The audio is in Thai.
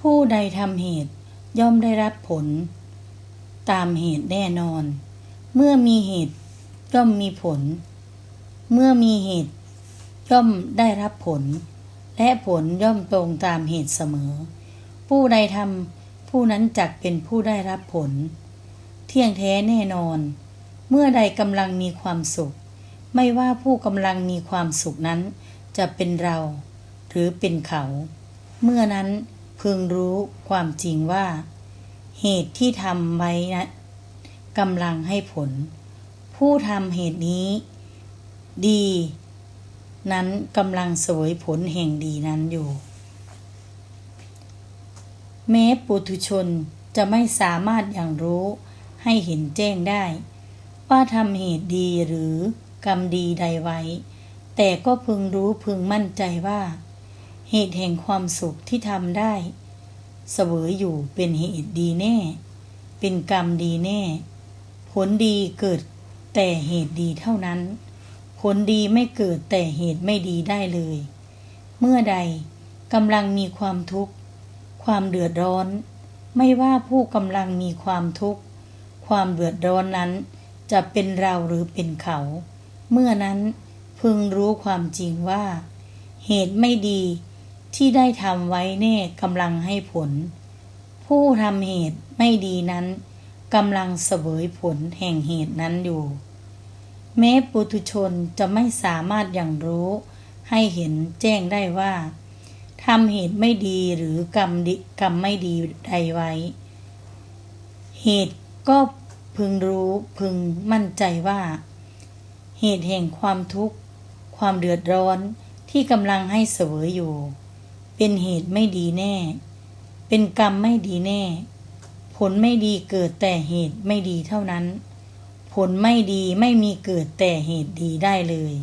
ผู้ใดทำเหตุย่อมได้รับผล ตามเหตุแน่นอน เมื่อมีเหตุย่อมมีผล เมื่อมีเหตุ ย่อมได้รับผล และผลย่อมตรงตามเหตุเสมอ ผู้ใดทำผู้นั้นจักเป็นผู้ได้รับผล เที่ยงแท้แน่นอน เมื่อใดกำลังมีความสุข ไม่ว่าผู้กำลังมีความสุขนั้น จะเป็นเรา หรือเป็นเขา เมื่อนั้น พึงรู้ความจริงว่า เหตุที่ทำไว้นะกำลังให้ผล ผู้ทำเหตุนี้ ดี นั้นกำลังเสวยผลแห่งดีนั้นอยู่ แม้ปุถุชนจะไม่สามารถอย่างรู้ให้เห็นแจ้งได้ ว่าทำเหตุดีหรือกรรมดีใดไว้ แต่ก็พึงรู้พึงมั่นใจว่า เหตุแห่งความสุขที่ทำได้เสวยอยู่เป็นเหตุดีแน่ เป็นกรรมดีแน่ ผลดีเกิดแต่เหตุดีเท่านั้น ผลดีไม่เกิดแต่เหตุไม่ดีได้เลย เมื่อใดกำลังมีความทุกข์ ความเดือดร้อน ไม่ว่าผู้กำลังมีความทุกข์ ความเดือดร้อนนั้น จะเป็นเราหรือเป็นเขา เมื่อนั้นพึงรู้ความจริงว่า เหตุไม่ดี ที่ได้ทำไว้แน่กำลังให้ผล ผู้ทำเหตุไม่ดีนั้นกำลังเสวยผลแห่งเหตุนั้นอยู่ แม้ปุถุชนจะไม่สามารถอย่างรู้ให้เห็นแจ้งได้ว่าทำเหตุไม่ดีหรือกรรมดิกรรมไม่ดีใดไว้ เหตุก็พึงรู้พึงมั่นใจว่า เหตุแห่งความทุกข์ ความเดือดร้อนที่กำลังให้เสวยอยู่ เป็นเหตุไม่ดีแน่ เป็นกรรมไม่ดีแน่ ผลไม่ดีเกิดแต่เหตุไม่ดีเท่านั้น ผลไม่ดีไม่มีเกิดแต่เหตุดีได้เลย